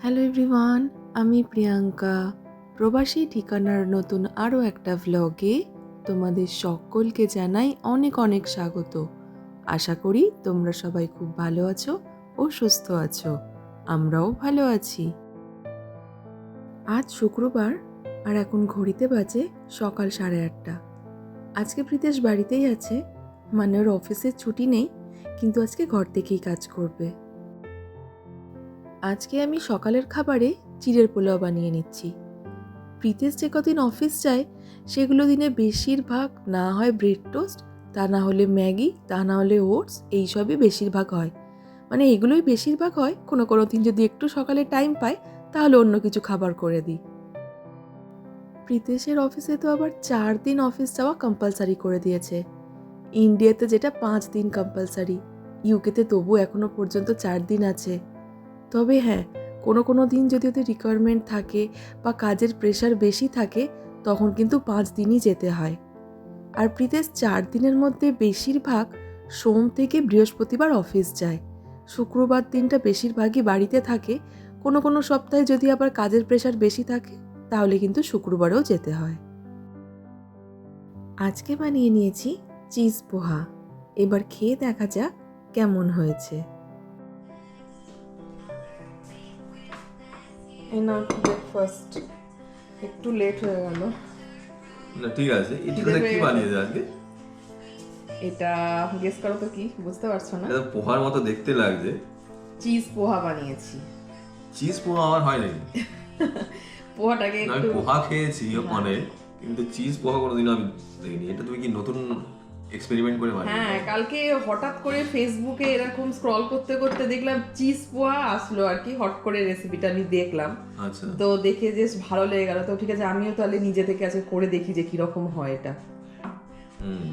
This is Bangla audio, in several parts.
হ্যালো এভরিওয়ান আমি প্রিয়াঙ্কা। প্রবাসী ঠিকানার নতুন আরও একটা ভ্লগে তোমাদের সকলকে জানাই অনেক অনেক স্বাগত। আশা করি তোমরা সবাই খুব ভালো আছো ও সুস্থ আছো। আমরাও ভালো আছি। আজ শুক্রবার আর এখন ঘড়িতে বাজে সকাল সাড়ে আটটা। আজকে প্রীতেশ বাড়িতেই আছে মানে ওর অফিসের ছুটি নেই, কিন্তু আজকে ঘর থেকেই কাজ করবে। আজকে আমি সকালের খাবারে চিড়ের পোলাও বানিয়ে নিচ্ছি। প্রীতেশ যে কদিন অফিস যায়, সেগুলো দিনে বেশিরভাগ না হয় ব্রেড টোস্ট, তা না হলে ম্যাগি, তা না হলে ওটস, এইসবই বেশিরভাগ হয়। মানে এগুলোই বেশিরভাগ হয়, কোনো কোনো দিন যদি একটু সকালে টাইম পায় তাহলে অন্য কিছু খাবার করে দিই। প্রীতেশের অফিসে তো আবার চার দিন অফিস যাওয়া কম্পালসারি করে দিয়েছে। ইন্ডিয়াতে যেটা পাঁচ দিন কম্পালসারি ইউকেতে তবু এখনও পর্যন্ত চার দিন আছে। তবে হ্যাঁ কোনো কোনো দিন যদি ওদের রিকোয়ারমেন্ট থাকে বা কাজের প্রেশার বেশি থাকে, তখন কিন্তু পাঁচ দিনই যেতে হয়। আর প্রীতেশ চার দিনের মধ্যে বেশিরভাগ সোম থেকে বৃহস্পতিবার অফিস যায়। শুক্রবার দিনটা বেশিরভাগই বাড়িতে থাকে। কোনো কোনো সপ্তাহে যদি আবার কাজের প্রেশার বেশি থাকে, তাহলে কিন্তু শুক্রবারেও যেতে হয়। আজকে বানিয়ে নিয়েছি চিজ পোহা। এবার খেয়ে দেখা যাক কেমন হয়েছে। না ব্রেকফাস্ট একটু লেট হয়ে গেল। না ঠিক আছে। এটাতে কি বানিয়েছে আজকে? এটা গেস করো তো কি? বুঝতে পারছ না? এটা পোহার মতো দেখতে লাগছে। চিজ পোহা বানিয়েছি। চিজ পোহা আমার হয় নাকি পোহাটাকে একটু পোহা খেয়েছি অনেক কিন্তু চিজ পোহা কোনোদিনও আমি দেখিনি। এটা তুমি কি নতুন এক্সপেরিমেন্ট করে বানিয়েছো হ্যাঁ কালকে হঠাৎ করে ফেসবুকে এরকম স্ক্রল করতে করতে দেখলাম চিজ পোয়া আসলো আর কি হট করে রেসিপিটা আমি দেখলাম। আচ্ছা। তো দেখে যে ভালো লেগে গেল। তো ঠিক আছে আমিও তাহলে নিজে থেকে আজকে করে দেখি যে কীরকম হয় এটা। হুম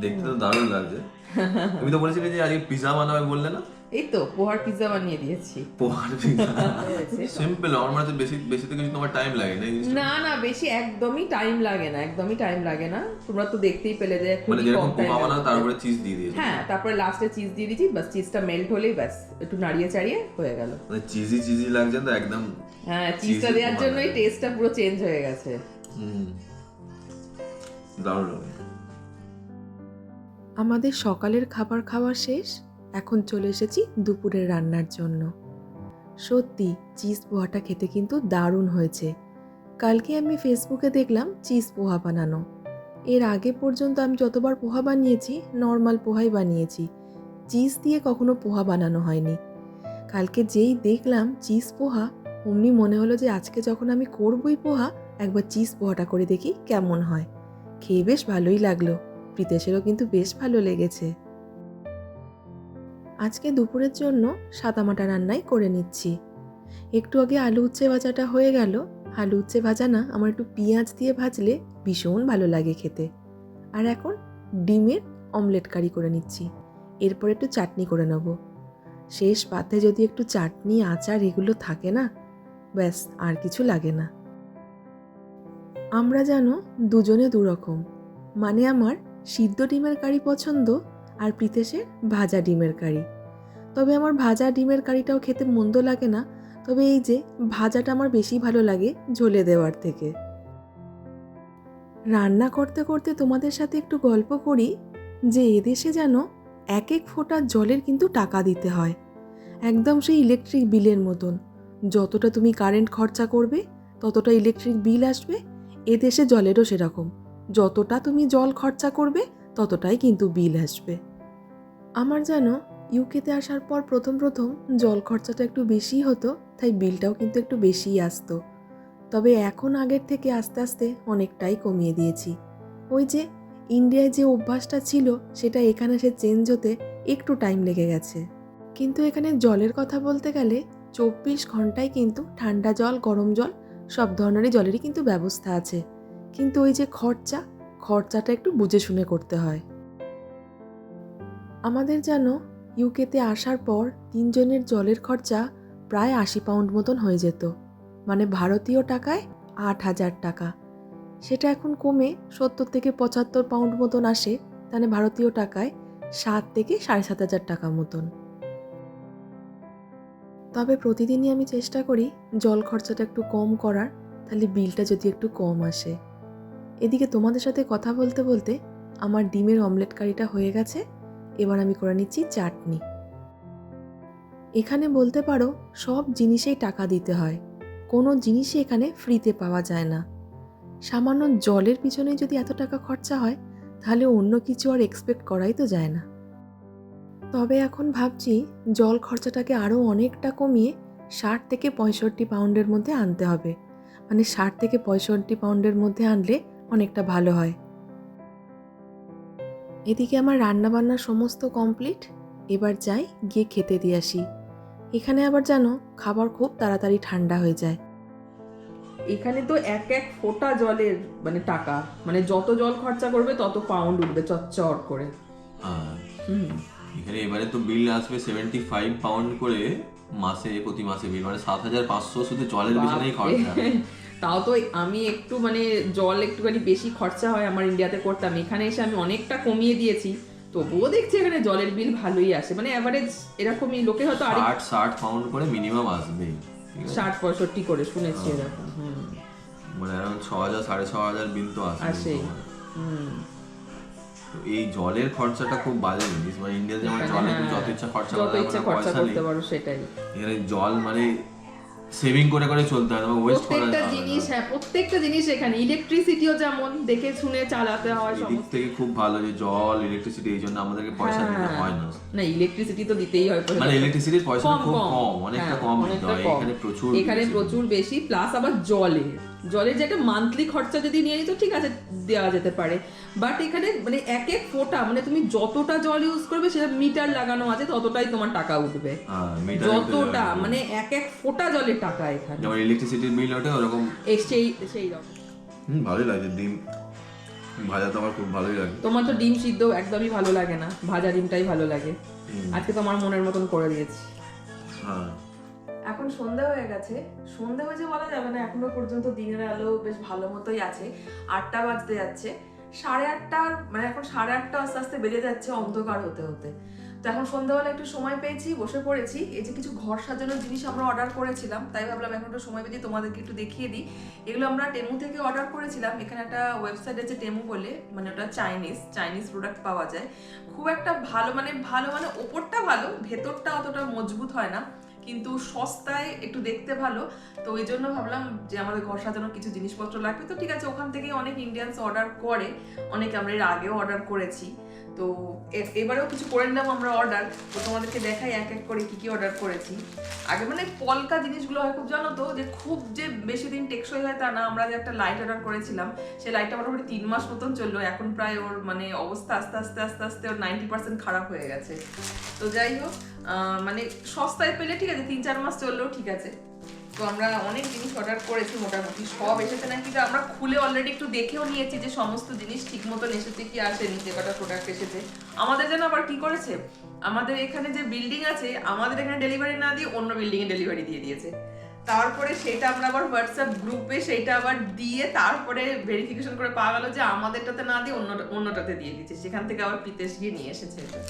দেখতে তো দারুণ লাগছে। তুমি তো বলেছিলে যে আজকে পিজা বানাবে বললে না? এই তো পোহার পিৎজা বানিয়ে দিয়েছি। পোহার পিজা সিম্পল আমার মনে বেশি বেশি তো কিছু তোমার টাইম লাগে না না না বেশি একদমই টাইম লাগে না একদমই টাইম লাগে না। তোমরা তো দেখতেই পেলে যে মানে খুবই যেরকম কম টাইম পোহা বানাও তার চিজ দিয়ে দিয়েছ। হ্যাঁ তারপরে লাস্টে চিজ দিয়ে দিয়েছি বাস চিজটা মেল্ট হলেই ব্যাস একটু নাড়িয়ে চাড়িয়ে হয়ে গেল। মানে চিজি চিজি লাগছে তো একদম হ্যাঁ চিজটা দেওয়ার জন্যই টেস্টটা পুরো চেঞ্জ হয়ে গেছে। হুম। দারুণ আমাদের সকালের খাবার খাওয়া শেষ। এখন চলে এসেছি দুপুরের রান্নার জন্য। সত্যি, চিজ পোহাটা খেতে কিন্তু দারুণ হয়েছে। কালকে আমি ফেসবুকে দেখলাম চিজ পোহা বানানো। এর আগে পর্যন্ত আমি যতবার পোহা বানিয়েছি, নর্মাল পোহাই বানিয়েছি। চিজ দিয়ে কখনো পোহা বানানো হয়নি। কালকে যেই দেখলাম চিজ পোহা, অমনি মনে হলো যে আজকে যখন আমি করবই পোহা, একবার চিজ পোহাটা করে দেখি কেমন হয়। খেয়ে বেশ ভালোই লাগল। প্রীতেশেরও কিন্তু বেশ ভালো লেগেছে। আজকে দুপুরের জন্য সাদামাটা রান্নাই করে নিচ্ছি। একটু আগে আলু উচ্ছে ভাজাটা হয়ে গেল। আলু উচ্ছে ভাজা না, আমার একটু পেঁয়াজ দিয়ে ভাজলে ভীষণ ভালো লাগে খেতে। আর এখন ডিমের অমলেট কারি করে নিচ্ছি। এরপর একটু চাটনি করে নেব। শেষ পাতে যদি একটু চাটনি, আচার এগুলো থাকে না, ব্যাস, আর কিছু লাগে না। আমরা জানো দুজনে দুরকম। মানে আমার সিদ্ধ ডিমের কারি পছন্দ আর প্রীতেশের ভাজা ডিমের কারি। তবে আমার ভাজা ডিমের কারিটাও খেতে মন্দ লাগে না, তবে এই যে ভাজাটা আমার বেশি ভালো লাগে ঝোলে দেওয়ার থেকে। রান্না করতে করতে তোমাদের সাথে একটু গল্প করি, যে এদেশে যেন এক এক ফোঁটা জলের কিন্তু টাকা দিতে হয়। একদম সেই ইলেকট্রিক বিলের মতন। যতটা তুমি কারেন্ট খরচা করবে, ততটা ইলেকট্রিক বিল আসবে, এদেশে জলেরও সেরকম। যতটা তুমি জল খরচা করবে, ততটাই কিন্তু বিল আসবে। আমার যেন ইউকেতে আসার পর প্রথম প্রথম জল খরচাটা একটু বেশি হতো, তাই বিলটাও কিন্তু একটু বেশিই আসতো। তবে এখন আগের থেকে আস্তে আস্তে অনেকটাই কমিয়ে দিয়েছি। ওই যে ইন্ডিয়ায় যে অভ্যাসটা ছিল, সেটা এখানে সে চেঞ্জ হতে একটু টাইম লেগে গেছে। কিন্তু এখানে জলের কথা বলতে গেলে চব্বিশ ঘন্টায় কিন্তু ঠান্ডা জল, গরম জল, সব ধরনেরই জলেরই কিন্তু ব্যবস্থা আছে। কিন্তু ওই যে খরচা, খরচাটা একটু বুঝে শুনে করতে হয়। আমাদের যেন ইউকেতে আসার পর তিনজনের জলের খরচা প্রায় আশি পাউন্ড মতন হয়ে যেত মানে ভারতীয় টাকায় আট হাজার টাকা। সেটা এখন কমে সত্তর থেকে পঁচাত্তর পাউন্ড মতন আসে, তাহলে ভারতীয় টাকায় সাত থেকে সাড়ে সাত হাজার টাকা মতন। তবে প্রতিদিনই আমি চেষ্টা করি জল খরচাটা একটু কম করার, তাহলে বিলটা যদি একটু কম আসে। এদিকে তোমাদের সাথে কথা বলতে বলতে আমার ডিমের অমলেট কারিটা হয়ে গেছে। এবার আমি করে নিচ্ছি চাটনি। এখানে বলতে পারো, সব জিনিসেই টাকা দিতে হয়। কোনো জিনিসই এখানে ফ্রিতে পাওয়া যায় না। সামান্য জলের পিছনে যদি এত টাকা খরচা হয়, তাহলে অন্য কিছু আর এক্সপেক্ট করাই তো যায় না। তবে এখন ভাবছি, জল খরচাটাকে আরও অনেকটা কমিয়ে ষাট থেকে পঁয়ষট্টি পাউন্ডের মধ্যে আনতে হবে। মানে ষাট থেকে পঁয়ষট্টি পাউন্ডের মধ্যে আনলে অনেকটা ভালো হয়। এদিকে আমার রান্নাবান্না সমস্ত কমপ্লিট এবার যাই গিয়ে খেতে দিয়ে আসি। এখানে আবার জানো খাবার খুব তাড়াতাড়ি ঠান্ডা হয়ে যায়। এখানে তো এক এক ফোঁটা জলের মানে টাকা মানে যত জল খরচা করবে তত পাউন্ড উঠবে চচ্চর করে। এখানে এবারে তো বিল আসবে সেভেন্টি ফাইভ পাউন্ড করে মাসে প্রতি মাসে বিল মানে সাত হাজার পাঁচশো শুধু জলের পিছনেই খরচা। তাও তো আমি একটু মানে জল একটুখানি বেশি খরচা হয় আমার ইন্ডিয়াতে করতাম। এখানে এসে আমি অনেকটা কমিয়ে দিয়েছি। তবুও দেখছি এখানে জলের বিল ভালোই আসে। মানে অ্যাভারেজ এরকমই লোকে হয়তো ষাট ষাট পাউন্ড করে মিনিমাম আসবে ষাট পঁয়ষট্টি করে শুনেছি এরকম মানে এখন ছ হাজার সাড়ে ছ হাজার বিল তো। হুম। এই জলের খরচাটা খুব বাজে জিনিস। মানে ইন্ডিয়া যেমন জলে যত ইচ্ছা খরচা হ্যাঁ, যত ইচ্ছা খরচা করতে পারো সেটাই। এখানে জল মানে সেভিং করে করে চলতে হয় তোমাকে ওয়েস্ট করা প্রত্যেকটা জিনিস হ্যাঁ প্রত্যেকটা জিনিস এখানে। ইলেকট্রিসিটিও যেমন দেখে শুনে চালাতে হয় সব দিক সমস্ত। থেকে খুব ভালো যে জল ইলেকট্রিসিটি এই জন্য আমাদেরকে পয়সা দিতে হ্যাঁ। হয় না। না ইলেকট্রিসিটি তো দিতেই হয় মানে ইলেকট্রিসিটির পয়সা কম খুব কম। কম অনেকটা হ্যাঁ, কম দিতে অনেকটা হয় কম। এখানে প্রচুর এখানে। প্রচুর বেশি প্লাস আবার জলে জলের যে একটা মান্থলি খরচা যদি নিয়ে নিই তো ঠিক আছে দেওয়া যেতে পারে। বাট এখানে মানে এক এক ফোঁটা মানে তুমি যতটা জল ইউজ করবে সেটা মিটার লাগানো আছে ততটাই তোমার টাকা উঠবে। যতটা মানে এক এক ফোঁটা জলের টাকা এখানে। যেমন ইলেকট্রিসিটির বিল ওঠে ওরকম সেই সেই রকম। হুম ভালোই লাগে ডিম। ভাজা তো আমার খুব ভালোই লাগে। তোমার তো ডিম সিদ্ধ একদমই ভালো লাগে না। ভাজা ডিমটাই ভালো লাগে। আজকে তোমার মনের মতন করে দিয়েছি। হ্যাঁ। এখন সন্ধে হয়ে গেছে। সন্ধে হয়েছে বলা যাবে না, এখনও পর্যন্ত দিনের আলো বেশ ভালো মতোই আছে। আটটা বাজতে যাচ্ছে। সাড়ে আটটার মানে এখন সাড়ে আটটা আস্তে আস্তে বেজে যাচ্ছে অন্ধকার হতে হতে। তো এখন সন্ধ্যাবেলা একটু সময় পেয়েছি, বসে পড়েছি। এই যে কিছু ঘর সাজানোর জিনিস আমরা অর্ডার করেছিলাম, তাই ভাবলাম এখন একটু সময় পেয়েছি তোমাদেরকে একটু দেখিয়ে দিই। এগুলো আমরা টেমু থেকে অর্ডার করেছিলাম। এখানে একটা ওয়েবসাইট আছে টেমু বলে মানে ওটা চাইনিজ চাইনিজ প্রোডাক্ট পাওয়া যায়। খুব একটা ভালো মানে ভালো মানে ওপরটা ভালো, ভেতরটা অতটা মজবুত হয় না। কিন্তু সস্তায় একটু দেখতে ভালো। তো ওই জন্য ভাবলাম যে আমাদের ঘর সাজানোর কিছু জিনিসপত্র লাগবে। তো ঠিক আছে, ওখান থেকেই অনেক ইন্ডিয়ানস অর্ডার করে। অনেক আমরা এর আগেও অর্ডার করেছি। তো এবারেও কিছু করে নিলাম, আমরা অর্ডার তো তোমাদেরকে দেখাই এক এক করে কি কি অর্ডার করেছি। আগে মানে পলকা জিনিসগুলো হয় খুব, জানো তো, যে খুব যে বেশি দিন টেকসই হয় তা না। আমরা যে একটা লাইট অর্ডার করেছিলাম, সেই লাইটটা মোটামুটি তিন মাস মতন চলল। এখন প্রায় ওর মানে অবস্থা আস্তে আস্তে আস্তে আস্তে ওর নাইনটি পার্সেন্ট খারাপ হয়ে গেছে। তো যাই হোক মানে সস্তায় পেলে ঠিক আছে, তিন চার মাস চললেও ঠিক আছে। তো আমরা অনেক জিনিস অর্ডার করেছি মোটামুটি। সব এসেছে না কিন্তু আমরা খুলে অলরেডি একটু দেখেও নিয়েছি যে সমস্ত জিনিস ঠিক মতন এসেছে কি আসেনি যে কটা প্রোডাক্ট এসেছে। আমাদের যেন আবার কি করেছে? আমাদের এখানে যে বিল্ডিং আছে, আমাদের এখানে ডেলিভারি না দিয়ে অন্য বিল্ডিং এ ডেলিভারি দিয়ে দিয়েছে। তারপরে সেটা আমরা আবার হোয়াটসঅ্যাপ গ্রুপে সেটা আবার দিয়ে তারপরে ভেরিফিকেশন করে পাওয়া গেল যে আমাদেরটাতে না দিয়ে অন্য অন্যটাতে দিয়ে দিয়েছে। সেখান থেকে আবার পিতেশ গিয়ে নিয়ে এসেছে এটা।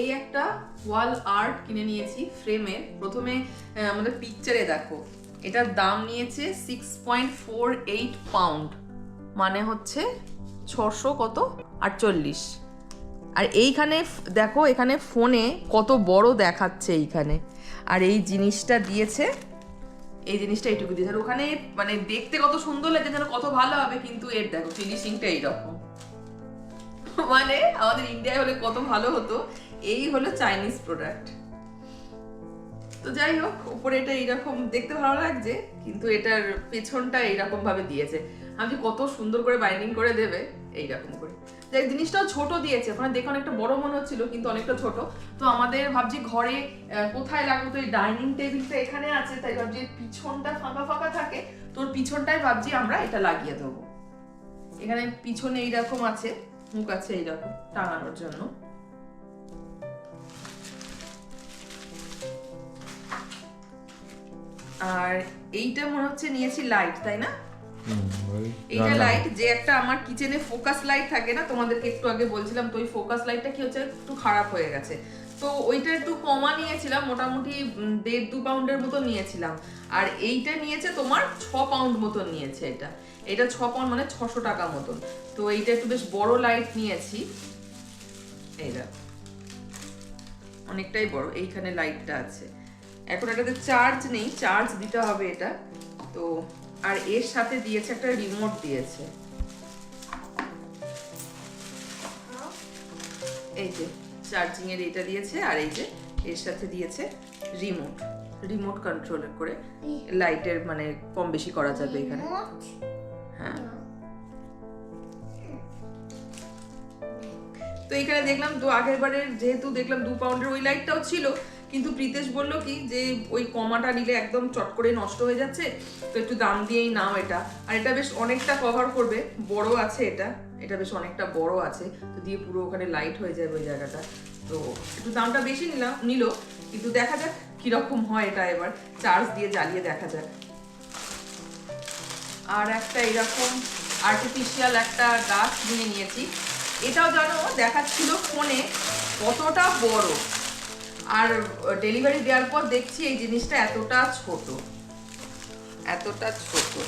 এই একটা ওয়াল আর্ট কিনে নিয়েছি ফ্রেমের প্রথমে আমাদের পিকচারে দেখো। এটার দাম নিয়েছে six point four eight pound মানে হচ্ছে ছশো কত? আটচল্লিশ। আর এইখানে দেখো, এখানে ফোনে কত বড় দেখাচ্ছে এইখানে। আর এই জিনিসটা দিয়েছে, এই জিনিসটা এইটুকু দিয়েছে। আর ওখানে মানে দেখতে কত সুন্দর লাগে যেন কত ভালো হবে, কিন্তু এর দেখো ফিনিশিংটা এইরকম। মানে আমাদের ইন্ডিয়ায় হলে কত ভালো হতো। এই হলো চাইনিজ প্রোডাক্ট তো যাই হোক, উপরে এটা এইরকম দেখতে ভালো লাগছে, কিন্তু এটার পেছনটা এইরকম ভাবে দিয়েছে। আমি যে কত সুন্দর করে বাইন্ডিং করে দেবে, এইরকম করে। যাই জিনিসটাও ছোট দিয়েছে, ওখানে দেখে অনেকটা বড় মনে হচ্ছিল, কিন্তু অনেকটা ছোট। তো আমাদের ভাবছি ঘরে কোথায় লাগবে? তো এই ডাইনিং টেবিলটা এখানে আছে, তাই ভাবছি পিছনটা ফাঁকা ফাঁকা থাকে। তোর পিছনটাই ভাবছি আমরা এটা লাগিয়ে দেবো। এখানে পিছনে এইরকম আছে, মুখ আছে এইরকম টাঙানোর জন্য। আর এইটা মনে হচ্ছে নিয়েছি লাইট তাই না? এইটা লাইট যে একটা আমার কিচেনে ফোকাস লাইট থাকে না তোমাদেরকে একটু আগে বলছিলাম তো ওই ফোকাস লাইটটা কি হচ্ছে? একটু খারাপ হয়ে গেছে। তো ওইটা একটু কমা নিয়েছিলাম মোটামুটি দেড় দু পাউন্ডের মতো নিয়েছিলাম। আর এইটা নিয়েছে তোমার ছ পাউন্ড মতন নিয়েছে এটা। এটা ছ পাউন্ড মানে ছশো টাকা মতন। তো এইটা একটু বেশ বড় লাইট নিয়েছি। এই দেখো। অনেকটাই বড় এইখানে লাইটটা আছে। এখন এটাতে চার্জ নেই চার্জ দিতে হবে এটা। তো আর এর সাথে দিয়েছে একটা রিমোট দিয়েছে। এই যে চার্জিং এর এটা দিয়েছে আর এই যে এর সাথে দিয়েছে রিমোট রিমোট কন্ট্রোল করে লাইটের মানে কম বেশি করা যাবে এখানে। হ্যাঁ। তো এখানে দেখলাম তো আগের বারের যেহেতু দেখলাম দু পাউন্ডের ওই লাইটটাও ছিল কিন্তু প্রীতেশ বলল কি যে ওই কমাটা নিলে একদম চট করে নষ্ট হয়ে যাচ্ছে, তো একটু দাম দিয়েই নাও এটা। আর এটা বেশ অনেকটা কভার করবে, বড় আছে এটা এটা বেশ অনেকটা বড় আছে, তো দিয়ে পুরো ওখানে লাইট হয়ে যাবে ওই জায়গাটা। তো একটু দামটা বেশি নিলাম নিল, কিন্তু দেখা যাক কীরকম হয় এটা এবার চার্জ দিয়ে জ্বালিয়ে দেখা যাক। আর একটা এরকম আর্টিফিশিয়াল একটা গাছ নিয়ে নিয়েছি। এটাও জানো, দেখাচ্ছিল ফোনে কতটা বড়। আর ডেলিভারি দেওয়ার পর দেখছি এই জিনিসটা এতটা ছোট। এতটা ছোট।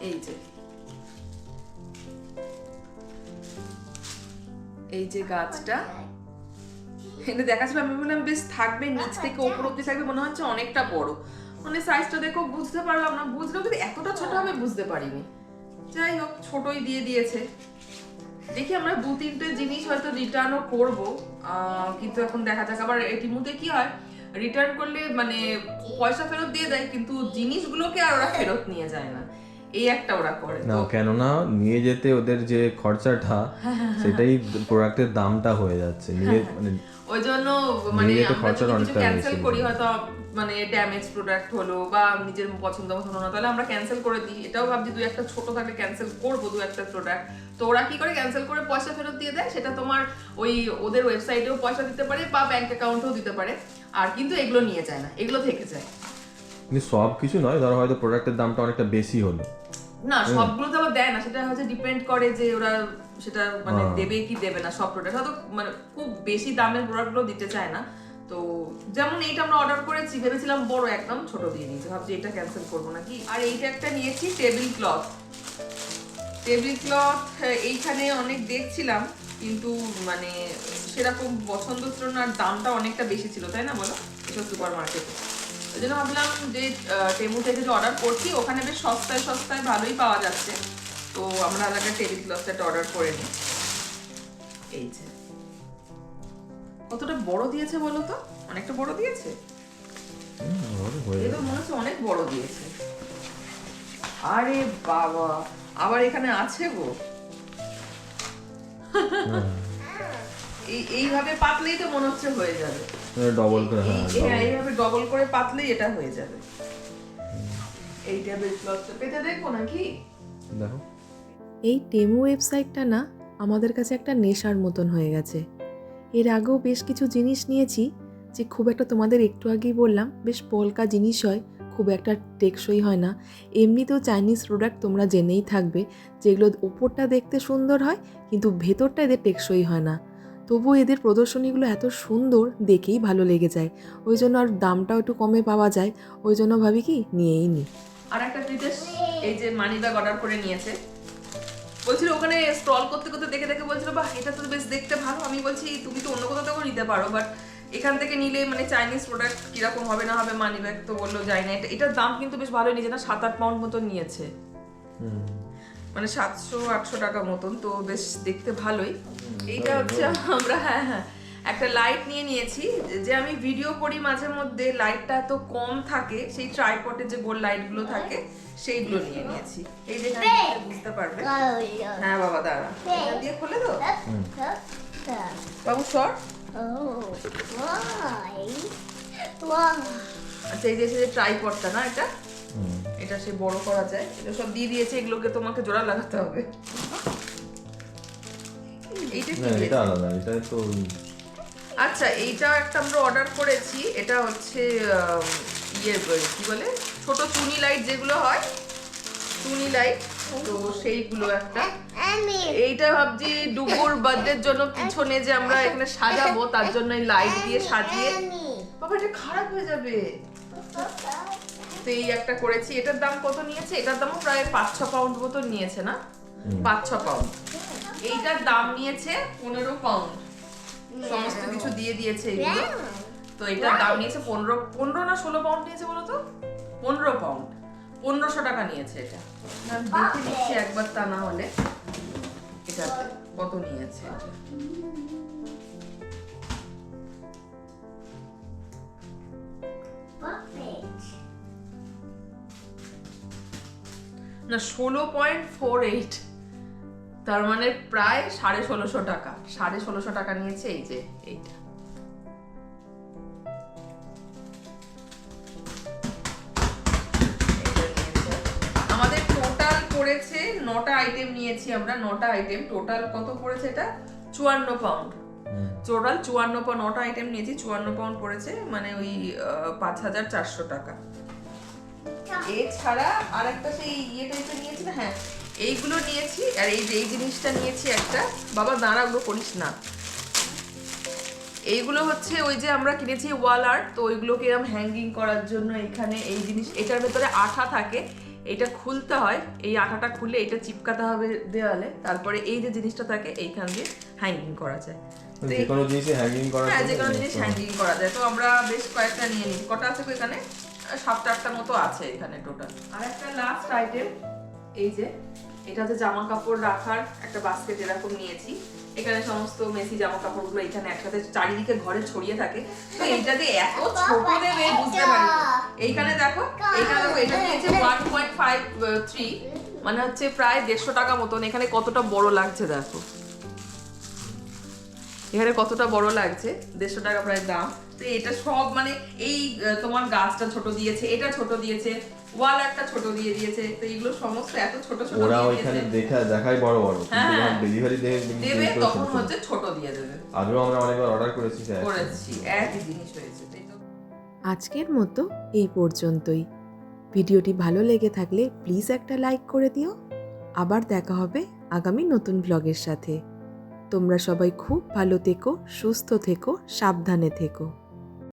এই যে। এই যে গাছটা। এটা দেখাচ্ছিল আমি বললাম, বেশ থাকবে, নিচ থেকে ওপর অব্দি থাকবে। মনে হচ্ছে অনেকটা বড়। মানে সাইজটা দেখো, বুঝতে পারলাম না। বুঝলেও কিন্তু এতটা ছোট হবে, বুঝতে পারিনি। যাই হোক ছোটই দিয়ে দিয়েছে। দেখি আমরা দু তিনটে জিনিস হয়তো রিটার্নও করব। কিন্তু এখন দেখা যাক। আবার এটির কি হয় রিটার্ন করলে মানে পয়সা ফেরত দিয়ে দেয় কিন্তু জিনিসগুলোকে আর ওরা ফেরত নিয়ে যায় না। এই একটা ওরা করে। না কেননা নিয়ে যেতে ওদের যে খরচাটা সেটাই প্রোডাক্টের দামটা হয়ে যাচ্ছে। নিয়ে মানে ওই জন্য মানে আমরা কিছু ক্যান্সেল করি হয়তো মানে ড্যামেজ প্রোডাক্ট হলো বা নিজের পছন্দ মতো হলো না তাহলে আমরা ক্যান্সেল করে দিই। এটাও ভাবছি দু একটা ছোট থাকলে ক্যান্সেল করব দু একটা প্রোডাক্ট তো ওরা কি করে ক্যান্সেল করে পয়সা ফেরত দিয়ে দেয়? সেটা তোমার ওই ওদের ওয়েবসাইটেও পয়সা দিতে পারে বা ব্যাংক অ্যাকাউন্টেও দিতে পারে। আর কিন্তু এগুলো নিয়ে যায় না এগুলো থেকে যায়। কিন্তু সব কিছু নয় ধরো হয়তো প্রোডাক্টের দামটা অনেকটা বেশি হলো। না সবগুলো তো আবার দেয় না সেটা হচ্ছে ডিপেন্ড করে যে ওরা সেটা মানে হ্যাঁ। দেবে কি দেবে না সব প্রোডাক্ট হয়তো মানে খুব বেশি দামের প্রোডাক্টগুলো দিতে চায় না। তো যেমন এইটা আমরা অর্ডার করেছি ভেবেছিলাম বড় একদম ছোট দিয়ে দিয়েছে। ভাবছি এটা ক্যান্সেল করব নাকি? আর এইটা একটা নিয়েছি টেবিল ক্লথ টেবিল ক্লথ এইখানে অনেক দেখছিলাম কিন্তু মানে সেরকম পছন্দ ছিল না আর দামটা অনেকটা বেশি ছিল তাই না বলো? এসব সুপার মার্কেটে ওই জন্য ভাবলাম যে টেমু থেকে যে অর্ডার করছি ওখানে বেশ সস্তায় সস্তায় ভালোই পাওয়া যাচ্ছে। তো আমরা আলাদা টেবিল ক্লথটা অর্ডার করে নিই। এই যে। কতটা বড় দিয়েছে বলো তো? অনেকটা বড় দিয়েছে? এবার মনে হচ্ছে অনেক বড় দিয়েছে। আরে বাবা আবার এখানে আছে গো। এই এইভাবে পাতলেই তো মনে হচ্ছে হয়ে যাবে। ডবল করে হ্যাঁ হ্যাঁ এইভাবে ডবল করে পাতলেই এটা হয়ে যাবে। এই টেবিল ক্লথটা পেতে দেখব নাকি? দেখো। এই টেমু ওয়েবসাইটটা না আমাদের কাছে একটা নেশার মতন হয়ে গেছে। এর আগেও বেশ কিছু জিনিস নিয়েছি যে খুব একটা তোমাদের একটু আগেই বললাম, বেশ পলকা জিনিস হয়, খুব একটা টেকসই হয় না। এমনিতেও চাইনিজ প্রোডাক্ট তোমরা জেনেই থাকবে যেগুলো ওপরটা দেখতে সুন্দর হয়, কিন্তু ভেতরটা এদের টেকসই হয় না। তবুও এদের প্রদর্শনীগুলো এত সুন্দর দেখেই ভালো লেগে যায়। ওই জন্য আর দামটাও একটু কমে পাওয়া যায়। ওই জন্য ভাবি কি, নিয়েই নিই আর একটা এই যে মানি অর্ডার করে নিয়েছে বলছিল ওখানে স্ক্রল করতে করতে দেখে দেখে বলছিল বা এটা তো বেশ দেখতে ভালো। আমি বলছি তুমি তো অন্য কোথাও থেকেও নিতে পারো বাট এখান থেকে নিলে মানে চাইনিজ প্রোডাক্ট কীরকম হবে না হবে মানি ব্যাগ তো বলল যাই না। এটা এটার দাম কিন্তু বেশ ভালোই নিয়েছে না? সাত আট পাউন্ড মতন নিয়েছে মানে সাতশো আটশো টাকা মতন তো বেশ দেখতে ভালোই। এইটা হচ্ছে আমরা হ্যাঁ হ্যাঁ। একটা লাইট নিয়ে নিয়েছি যে আমি ভিডিও করি মাঝে মধ্যে লাইটটা এত কম থাকে সেই ট্রাইপটে যে গোল লাইটগুলো থাকে সেইগুলো নিয়ে নিয়েছি। এই যে বুঝতে পারবে। হ্যাঁ বাবা দাঁড়া। দিয়ে খোলে তো বাবু সর। আচ্ছা এই যে এই যে ট্রাইপডটা না এটা? এটা সে বড় করা যায়। এটা সব দিয়ে দিয়েছে এগুলোকে তোমাকে জোড়া লাগাতে হবে। এইটা কি এটা আলাদা এটা তো আচ্ছা এইটা একটা আমরা অর্ডার করেছি। এটা হচ্ছে ইয়ে কি বলে? ছোট টুনি লাইট যেগুলো হয় টুনি লাইট তো সেইগুলো একটা। এইটা ভাবছি ডুবুর বার্থডের জন্য পিছনে যে আমরা এখানে সাজাবো তার জন্য এই লাইট দিয়ে সাজিয়ে। বাবা এটা খারাপ হয়ে যাবে। তো এই একটা করেছি। এটার দাম কত নিয়েছে? এটার দামও প্রায় পাঁচ ছ পাউন্ড মতো নিয়েছে না? পাঁচ ছ পাউন্ড এইটার দাম নিয়েছে পনেরো পাউন্ড সমস্ত কিছু দিয়ে দিয়েছে এগুলো। তো এটার দাম নিয়েছে পনেরো পনেরো না ষোলো পাউন্ড নিয়েছে বলো তো? পনেরো পাউন্ড পনেরোশো টাকা নিয়েছে এটা। দেখে নিচ্ছি একবার তা না হলে। এটা কত নিয়েছে? না ষোলো পয়েন্ট ফোর এইট তার মানে প্রায় সাড়ে ষোলোশো টাকা। সাড়ে ষোলোশো টাকা নিয়েছে এই যে এইটা। আমাদের টোটাল পড়েছে নটা আইটেম নিয়েছি আমরা নটা আইটেম টোটাল কত পড়েছে এটা? চুয়ান্ন পাউন্ড টোটাল চুয়ান্ন পাউন্ড নটা আইটেম নিয়েছি চুয়ান্ন পাউন্ড পড়েছে মানে ওই আহ, পাঁচ হাজার চারশো টাকা। এছাড়া আর একটা সেই ইয়ে টাইপের নিয়েছি না হ্যাঁ এইগুলো নিয়েছি আর এই যে এই জিনিসটা নিয়েছি একটা বাবা দাঁড়া ওগুলো করিস না। এইগুলো হচ্ছে ওই যে আমরা কিনেছি ওয়াল আর্ট তো ওইগুলোকে এরকম হ্যাঙ্গিং করার জন্য এখানে এই জিনিস এটার ভেতরে আঠা থাকে এটা খুলতে হয় এই আঠাটা খুলে এটা চিপকাতে হবে দেওয়ালে তারপরে এই যে জিনিসটা থাকে এইখান দিয়ে হ্যাঙ্গিং করা যায়। যে এই- কোনো জিনিসে হ্যাঙ্গিং করা হ্যাঁ যে কোনো জিনিস হ্যাঙ্গিং করা যায় তো আমরা বেশ কয়েকটা নিয়ে নিই কটা আছে এখানে? সাতটা আটটা মতো আছে এখানে টোটাল আর একটা লাস্ট আইটেম এই যে এটা হচ্ছে জামা কাপড় রাখার একটা বাস্কেট এরকম নিয়েছি। এখানে সমস্ত মেসি জামা কাপড়গুলো এখানে একসাথে চারিদিকে ঘরে ছড়িয়ে থাকে। তো এইটা যে এত ছোট দেবে, বুঝতে পারি এইখানে দেখো এইখানে দেখো, এটা নিয়েছে ওয়ান পয়েন্ট ফাইভ থ্রি মানে হচ্ছে প্রায় দেড়শো টাকা মতন। এখানে কতটা বড় লাগছে দেখো। এখানে কতটা বড় লাগছে? দেড়শো টাকা প্রায় দাম। তো এটা সব মানে এই তোমার গাছটা ছোট দিয়েছে, এটা ছোট দিয়েছে। ওয়াল একটা ছোট দিয়ে দিয়েছে তো এগুলো সমস্ত এত ছোট ছোট ওরা ওইখানে দেখা দেখাই বড় বড়। কিন্তু হ্যাঁ। যখন ডেলিভারি দেবে দেবে তখন হচ্ছে ছোট দিয়ে দেবে। আগেও আমরা অনেকবার অর্ডার করেছি স্যার। করেছি একই জিনিস হয়েছে আজকের মতো এই পর্যন্তই। ভিডিওটি ভালো লেগে থাকলে প্লিজ একটা লাইক করে দিও। আবার দেখা হবে আগামী নতুন ব্লগের সাথে। তোমরা সবাই খুব ভালো থেকো সুস্থ থেকো সাবধানে থেকো।